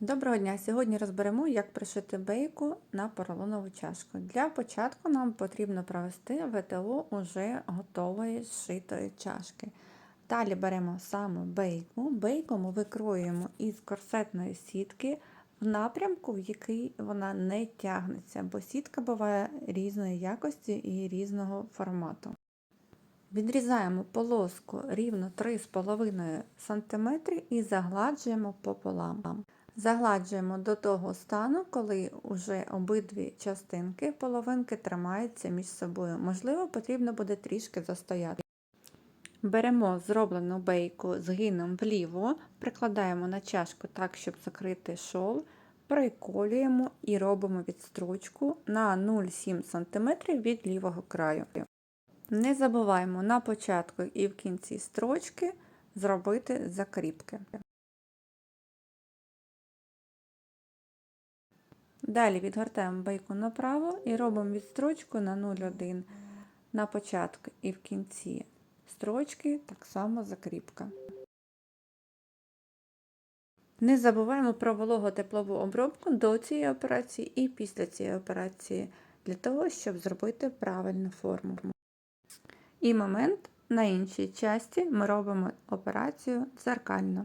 Доброго дня! Сьогодні розберемо, як пришити бейку на поролонову чашку. Для початку нам потрібно провести ВТО уже готової зшитої чашки. Далі беремо саме бейку. Бейку ми викроюємо із корсетної сітки в напрямку, в який вона не тягнеться, бо сітка буває різної якості і різного формату. Відрізаємо полоску рівно 3,5 см і загладжуємо пополам. Загладжуємо до того стану, коли вже обидві частинки половинки тримаються між собою. Можливо, потрібно буде трішки застояти. Беремо зроблену бейку згином вліво, прикладаємо на чашку так, щоб закрити шов, приколюємо і робимо відстрочку на 0,7 см від лівого краю. Не забуваємо на початку і в кінці строчки зробити закріпки. Далі відгортаємо бейку направо і робимо відстрочку на 0,1 на початку і в кінці строчки так само закріпка. Не забуваємо про волого-теплову обробку до цієї операції і після цієї операції, для того, щоб зробити правильну форму. І момент на іншій часті ми робимо операцію дзеркально.